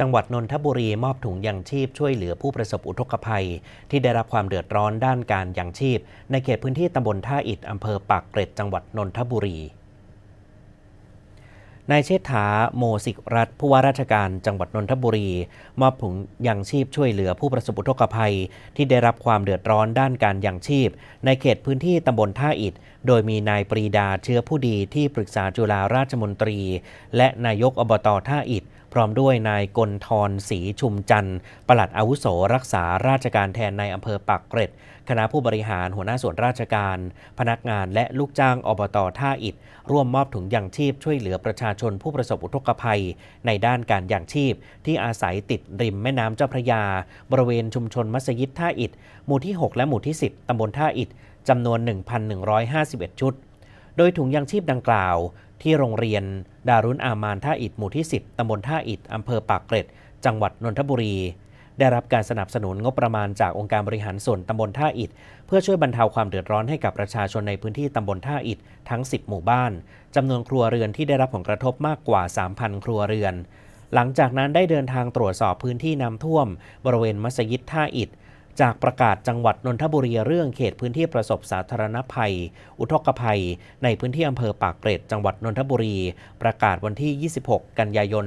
จังหวัดนนทบุรีมอบถุงยังชีพช่วยเหลือผู้ประสบอุทกภัย ที่ได้รับความเดือดร้อนด้านการยังชีพ ในเขตพื้นที่ตำบลท่าอิฐอำเภอปากเกร็ดจังหวัดนนทบุรีนายเชษฐาโมสิกรัฐผู้ว่าราชการจังหวัดนนทบุรี มอบถุงยังชีพช่วยเหลือผู้ประสบอุทกภัย ที่ได้รับความเดือดร้อนด้านการยังชีพ ในเขตพื้นที่ตำบลท่าอิฐ โดยมีนายปรีดาเชื้อผู้ดีที่ปรึกษาจุฬาราชมนตรี และนายกอบตท่าอิฐ พร้อมด้วยนายกลทรศรีชุมจันทร์ปลัดอาวุโสรักษาราชการแทนในอำเภอปากเกร็ด คณะผู้บริหารหัวหน้าส่วนราชการ พนักงานและลูกจ้างอบตท่าอิฐร่วมมอบถุงยังชีพช่วยเหลือประชาชนผู้ประสบอุทกภัย ในด้านการยังชีพ ที่อาศัยติดริมแม่น้ำเจ้าพระยา บริเวณชุมชนมัสยิดท่าอิฐหมู่ที่ 6 และหมู่ที่ 10ตำบลท่าอิฐจำนวน 1,151 ชุด โดยถุงยังชีพดังกล่าว ที่โรงเรียน ดารุนอามานท่าอิฐหมู่ที่ 10 ตำบลท่าอิฐอำเภอปากเกร็ด จังหวัดนนทบุรี ได้รับการสนับสนุนงบประมาณจากองค์การบริหารส่วนตำบลท่าอิฐ เพื่อช่วยบรรเทาความเดือดร้อนให้กับประชาชนในพื้นที่ตำบลท่าอิฐทั้ง 10 หมู่บ้านจำนวนครัวเรือนที่ได้รับผลกระทบมากกว่า 3,000 ครัวเรือน หลังจากนั้นได้เดินทางตรวจสอบพื้นที่น้ำท่วม บริเวณมัสยิดท่าอิฐ จากประกาศจังหวัดนนทบุรีเรื่องเขตพื้นที่ประสบสาธารณภัย อุทกภัย ในพื้นที่อำเภอปากเกร็ดจังหวัดนนทบุรี ประกาศวันที่ 26 กันยายน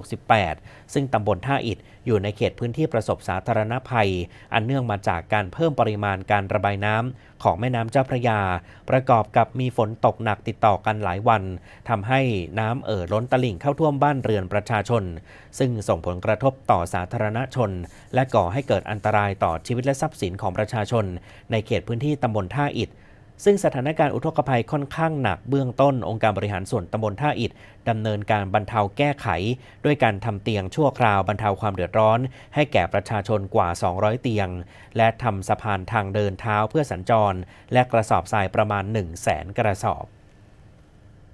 2568 ซึ่งตำบลท่าอิดอยู่ในเขตพื้นที่ประสบสาธารณภัย อันเนื่องมาจากการเพิ่มปริมาณการระบายน้ำ ของแม่น้ำเจ้าพระยา ประกอบกับมีฝนตกหนักติดต่อกันหลายวันทำให้น้ำเอ่อล้นตลิ่งเข้าท่วมบ้านเรือนประชาชน ซึ่งส่งผลกระทบต่อสาธารณชน และก่อให้เกิดอันตรายต่อชีวิตและทรัพย์สินของประชาชน ในเขตพื้นที่ตำบลท่าอิฐ ซึ่งสถานการณ์อุทกภัยค่อนข้างหนักเบื้องต้นองค์การบริหารส่วนตำบลท่าอิดดำเนินการบรรเทาแก้ไข ด้วยการทำเตียงชั่วคราวบรรเทาความเดือดร้อน ให้แก่ประชาชนกว่า 200 เตียง และทำสะพานทางเดินเท้าเพื่อสัญจร และกระสอบทรายประมาณ 1 0 0 0 0แสนกระสอบ